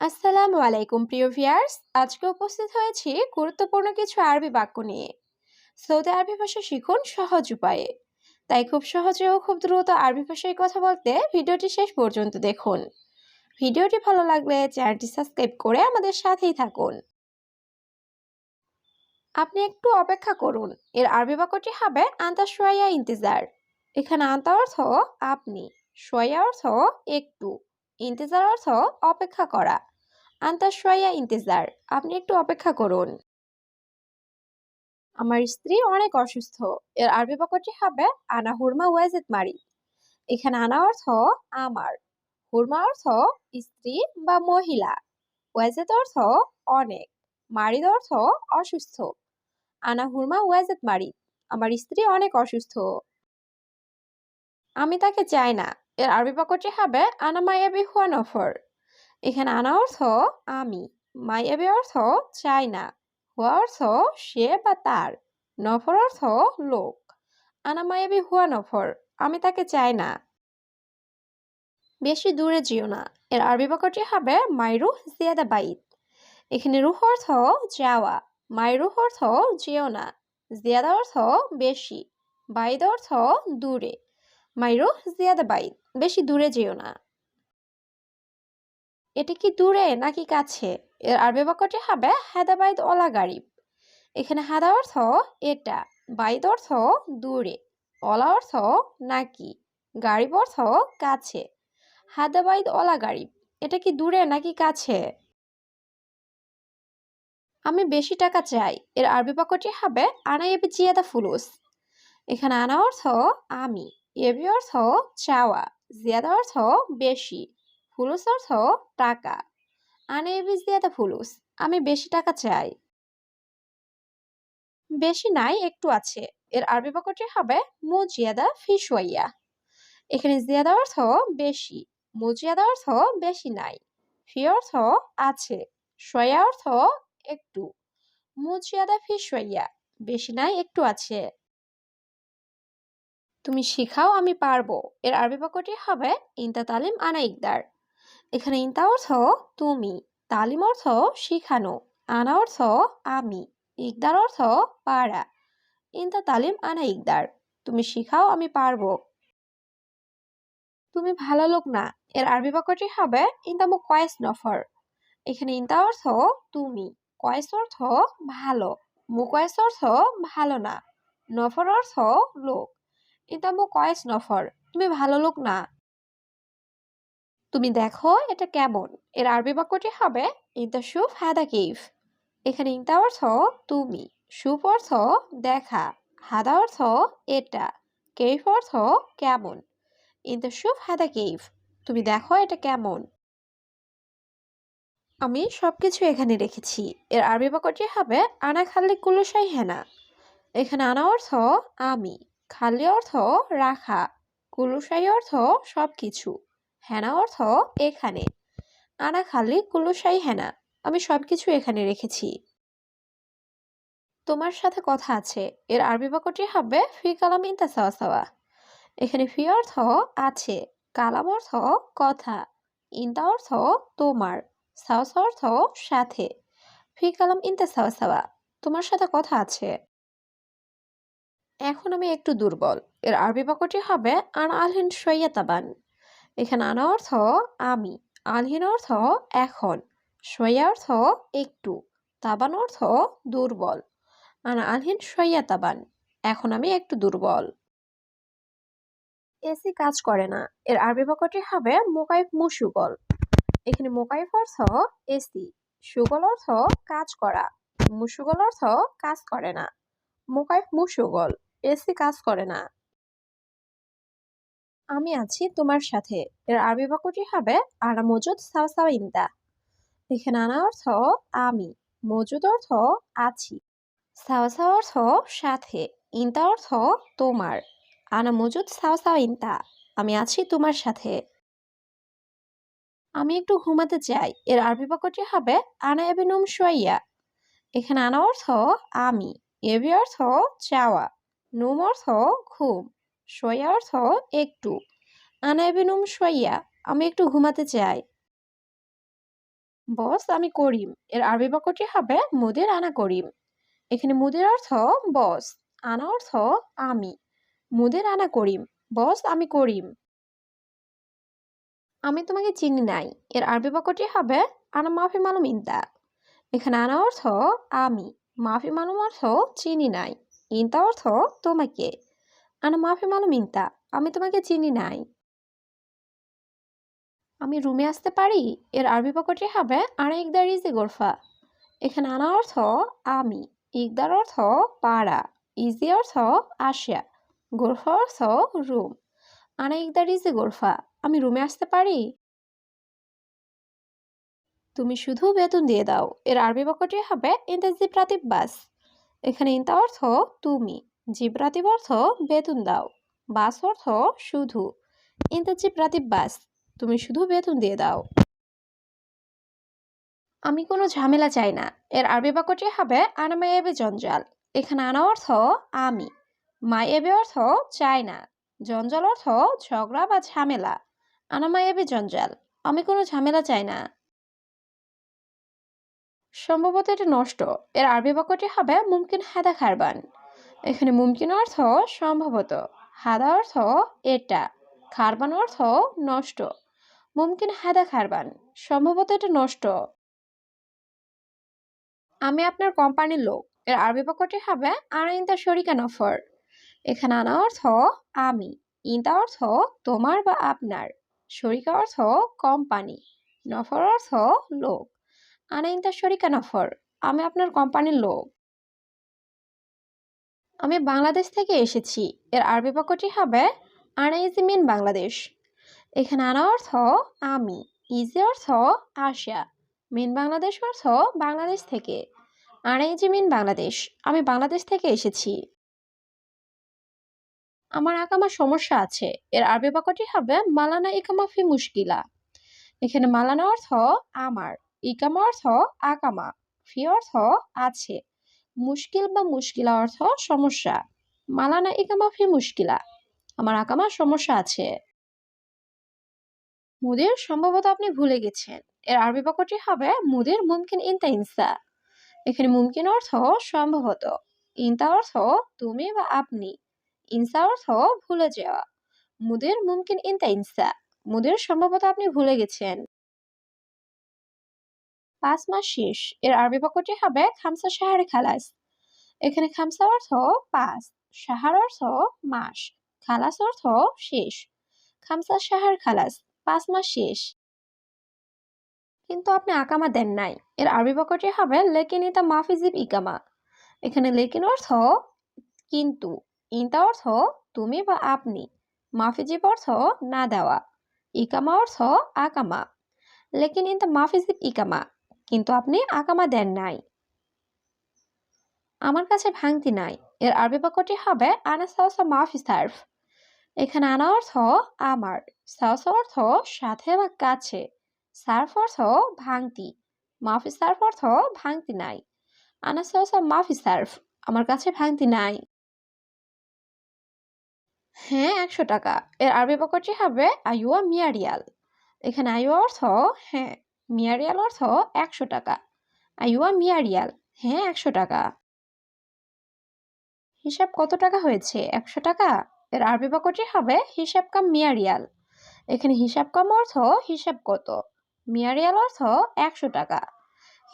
আসসালামু আলাইকুম, প্রিয় ভিয়ার্স আজকে উপস্থিত হয়েছি গুরুত্বপূর্ণ কিছু আরবি বাক্য নিয়ে। সৌদি আরবি ভাষা শিখুন সহজ উপায়ে। তাই খুব সহজে ও খুব দ্রুত আরবি ভাষায় কথা বলতে ভিডিওটি শেষ পর্যন্ত দেখুন। ভিডিওটি ভালো লাগলে চ্যানেলটি সাবস্ক্রাইব করে আমাদের সাথেই থাকুন। আপনি একটু অপেক্ষা করুন। এর আরবি বাক্যটি হবে আন্তা সোয়া ইন্তেজার। এখানে আন্তা অর্থ আপনি সোয়া অর্থ একটু। ইন্তেজার অর্থ অপেক্ষা করা। আন্তা সোয়া ইন্তেজার, আপনি একটু অপেক্ষা করুন। আমার স্ত্রী অনেক অসুস্থ। এর আরবি বাক্যটি হবে, আনা হুরমা ওয়াজেদ মারি। এখানে আনা অর্থ, আমার। হুরমা অর্থ, স্ত্রী বা মহিলা। ওয়াজেদ অর্থ, অনেক। মারিদ অর্থ, অসুস্থ। আনা হুরমা ওয়াজেদ মারিদ আমার স্ত্রী অনেক অসুস্থ। আমি তাকে চাই না। এর আরবি বাক্যটি হবে, আনা মায়াবি হুয়া নফর এখানে আনা অর্থ আমি মায়াবি অর্থ চাই না হুয়া অর্থ সে বা তার, নফর অর্থ লোক, আনা মায়াবি হুয়া নফর, আমি তাকে চাই না বেশি দূরে যেও না, এর আরবি বাক্যটি হবে মাইরুহ জিয়াদা বাইত। এখানে রুহ অর্থ যাওয়া মাইরুহ অর্থ যেও না, জিয়াদা অর্থ বেশি, বাইদ অর্থ দূরে মাইরুহ জিয়াদা বাইত, বেশি দূরে যেও না। এটা কি দূরে নাকি কাছে? এর আরবি বাক্যটি হবে হাদাবাইদ ওলা গারিব। এখানে হাদা অর্থ এটা, বাইদ অর্থ দূরে অলা অর্থ নাকি, গারিব অর্থ কাছে। হাদাবাইদ ওলা গারিব। এটা কি দূরে নাকি কাছে? আমি বেশি টাকা চাই। এর আরবি বাক্যটি হবে, আনা এবি জিয়াদা ফুলুস। এখানে আনা অর্থ আমি এবি অর্থ চাওয়া, জিয়াদা অর্থ বেশি। ফুলুস অর্থ টাকা। আনে এবি জিয়াদা ফুলুস, আমি বেশি টাকা চাই। বেশি নাই, একটু আছে। এর আরবি বাক্যটি হবে মুজিয়াদা ফি শুয়াইয়া এখানে জিয়াদা অর্থ বেশি, মুজিয়াদা অর্থ বেশি নাই। ফি অর্থ আছে শয়া অর্থ একটু। মুজিয়াদা ফি শুয়াইয়া বেশি নাই, একটু আছে। তুমি শিখাও, আমি পারব। এর আরবি বাক্যটি হবে ইনতা তালিম আনা ইকদার। এখানে ইনতা অর্থ তুমি, তালিম অর্থ শিখানো, আনা অর্থ আমি, ইকদার অর্থ পারা। ইনতা তালিম, আনা ইকদার, তুমি শিখাও, আমি পারব। তুমি ভালো লোক না, এর আরবি বাক্যটি হবে ইনতামু কয়েস নফর। এখানে ইনতা অর্থ তুমি কয়েস অর্থ ভালো মুকয়েস অর্থ ভালো না, নফর অর্থ লোক। ইনতামু কয়েস নফর, তুমি ভালো লোক না তুমি দেখো, এটা কেমন? এর আরবি বাক্যটি হবে ইনতা সুফ হাদা কিফ এখানে ইনতা অর্থ, তুমি সুপ অর্থ, দেখা হাদা অর্থ, এটা কেইফ অর্থ, কেমন ইনতা সুফ হাদা কেইফ তুমি দেখো, এটা কেমন আমি সব কিছু এখানে রেখেছি। এর আরবি বাক্যটি হবে, আনা খাল্লি কুলুসাই হেনা এখানে আনা অর্থ, আমি খালি অর্থ, রাখা কুলুসাই অর্থ, সবকিছু হেনা অর্থ এখানে। আনা খালি কুলুসাই হ্যানা আমি সবকিছু এখানে রেখেছি। তোমার সাথে কথা আছে, এর আরবি বাক্যটি হবে ফি কালাম ইনতা সাওয়া সাওয়া এখানে ফি অর্থ আছে, কালাম অর্থ কথা, ইনতা অর্থ তোমার সাওসা অর্থ সাথে। ফি কালাম ইনতা সাওয়া সাওয়া তোমার সাথে কথা আছে। এখন আমি একটু দুর্বল, এর আরবি বাক্যটি হবে আন আলহিন সৈয়া তাবান এখানে আনা অর্থ আমি আলহিন অর্থ এখন সৈয়া অর্থ একটু, তাবান অর্থ দুর্বল। আনা আলহিন সৈয়া তাবান, এখন আমি একটু দুর্বল। এসি কাজ করে না, এর আরবি বাক্যটি হবে মোকাইফ মুসুগল। এখানে মোকাইফ অর্থ এসি, সুগল অর্থ কাজ করা, মুসুগল অর্থ কাজ করে না। মোকাইফ মুসুগল, এসি কাজ করে না। আমি আছি তোমার সাথে। এর আরবি বাক্যটি হবে আনা মজুদ ইন্দা এখানে আনা অর্থ, আমি। মজুদ অর্থ, আছি। সাওয়া অর্থ, সাথে। ইন্তা অর্থ, তোমার। আনা মজুদ ইন্তা আমি আছি তোমার সাথে। আমি একটু ঘুমাতে চাই। এর আরবি বাক্যটি হবে, আনা এবি নুম শুয়াইয়া। এখানে আনা অর্থ, আমি। এবি অর্থ, চাওয়া। নুম অর্থ, ঘুম। শোয়া অর্থ একটু। আনা এবি নুম শুয়াইয়া আমি একটু ঘুমাতে চাই। বস, আমি করিম। এর আরবি বাক্যটি হবে মুদির আনা করিম। এখানে মুদির অর্থ বস, আনা অর্থ আমি। মুদির আনা করিম, বস, আমি করিম। আমি তোমাকে চিনি নাই। এর আরবি বাক্যটি হবে আনা মাফি মালুম ইনতা। এখানে আনা অর্থ আমি, মাফি মালুম অর্থ চিনি নাই। ইনতা অর্থ তোমাকে। আনা মাফি মালুম ইনতা আমি তোমাকে চিনি নাই। আমি রুমে আসতে পারি? এর আরবি বাক্যটি হবে, আনা ইকদার ইজি গোরফা। এখানে আনা অর্থ, আমি। ইকদার অর্থ, পাড়া। ইজি অর্থ, আসিয়া। গোরফা অর্থ, রুম। আনা ইকদার ইজি গোরফা, আমি রুমে আসতে পারি? তুমি শুধু বেতন দিয়ে দাও। এর আরবি বাক্যটি হবে ইন্তা জিব্রাতিব বাস। এখানে ইন্তা অর্থ, তুমি। জিব্রাতিব অর্থ বেতন দাও, বাস অর্থ শুধু। ইন্তা জিব্রাতিব বাস তুমি শুধু বেতন দিয়ে দাও। আমি কোনো ঝামেলা চাই না। এর আরবি বাক্যটি হবে, আনা এবে জঞ্জাল। এখানে আনা অর্থ, আমি। মাই এবে অর্থ, চাই না। জঞ্জাল অর্থ, ঝগড়া বা ঝামেলা। আনা মাই এবে জঞ্জাল। আমি কোনো ঝামেলা চাই না। সম্ভবত এটা নষ্ট। এর আরবি বাক্যটি হবে, মুমকিন হাদা খারবান। এখানে মুমকিন অর্থ সম্ভবত, হাদা অর্থ এটা, খারবান অর্থ নষ্ট। মুমকিন হাদা খারবান, সম্ভবত এটা নষ্ট। আমি আপনার কোম্পানির লোক, এর আরবি বাক্যটি হবে, আনা ইন্তা শরিকা নফর। এখানে আনা অর্থ, আমি। ইন্তা অর্থ, তোমার বা আপনার। শরিকা অর্থ, কোম্পানি। নফর অর্থ, লোক। আনা ইন্তা শরিকা নফর, আমি আপনার কোম্পানির লোক। আমি বাংলাদেশ থেকে এসেছি। এর আরবি বাক্যটি হবে, আনা ইজি মিন বাংলাদেশ। এখানে আনা অর্থ, আমি। ইজি অর্থ, আসিয়া। মিন বাংলাদেশ অর্থ, বাংলাদেশ থেকে। আনা ইজি মিন বাংলাদেশ। আমি বাংলাদেশ থেকে এসেছি। আমার আকামা সমস্যা আছে। এর আরবি বাক্যটি হবে, মালানা ইকামা ফি মুশকিলা। এখানে মালানা অর্থ, আমার। ইকামা অর্থ আকামা ফি অর্থ, আছে। মুশকিল বা মুশকিলা অর্থ সমস্যা। মালানা ইকামা ফি মুশকিলা। আমার আকামা সমস্যা আছে। মুদির সম্ভবত আপনি ভুলে গেছেন। এর আরবি বাক্যটি হবে মুদির মুমকিন ইনতা ইনসা। এখানে মুমকিন অর্থ সম্ভবত। ইনতা অর্থ তুমি বা আপনি। ইনসা অর্থ ভুলে যাওয়া। মুদির মুমকিন ইনতা ইনসা। মুদির সম্ভবত আপনি ভুলে গেছেন। পাঁচ মাস শেষ। এর আরবি বাক্যটি হবে খামসা সাহারে খালাস। এখানে খামসা অর্থ পাঁচ সাহার অর্থ মাস, খালাস অর্থ শেষ। খামসা সাহার খালাস, পাঁচ মাস শেষ। কিন্তু আপনি আকামা দেন নাই। এর আরবি বাক্যটি হবে লেকিন ইতা মাফিজিব ইকামা। এখানে লেকিন অর্থ কিন্তু, ইনতা অর্থ তুমি বা আপনি। মাফিজিব অর্থ না দেওয়া। ইকামা অর্থ আকামা। লেকিন ইনতা মাফিজিব ইকামা। কিন্তু আপনি আকামা দেন নাই। আমার কাছে ভাঙতি নাই। এর আরবি বাক্যটি হবে, আনা সাউসা মাফি সার্ফ। এখানে আনা অর্থ আমার সাউসা অর্থ সাথে বা কাছে সার্ফ অর্থ ভাঙতি মাফি সার্ফ অর্থ ভাঙতি নাই আনা সাউসা মাফি সার্ফ আমার কাছে ভাঙতি নাই। হ্যাঁ একশো টাকা। এর আরবি বাক্যটি হবে আইওয়া মিয়ারিয়াল এখানে আইওয়া অর্থ হ্যাঁ মিয়ারিয়াল অর্থ একশো টাকা। আইওয়া মিয়ারিয়াল? হ্যাঁ একশো টাকা। হিসাব কত টাকা হয়েছে? একশো টাকা? এর আরবি বাক্যটি হবে হিসাব কাম মিয়ারিয়াল। এখানে হিসাব কাম অর্থ হিসাব কত? মিয়ারিয়াল অর্থ একশো টাকা।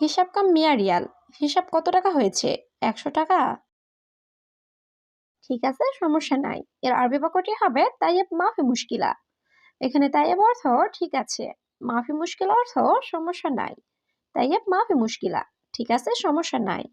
হিসাব কাম মিয়ারিয়াল। হিসাব কত টাকা হয়েছে? একশো টাকা। ঠিক আছে, সমস্যা নাই। এর আরবি বাক্যটি হবে তাইয়েব মাফি মুশকিলা। এখানে তাইয়েব অর্থ ঠিক আছে। মাফি মুশকিল অর্থ সমস্যা নাই। তাই মাফি মুশকিলা ঠিক আছে? সমস্যা নাই।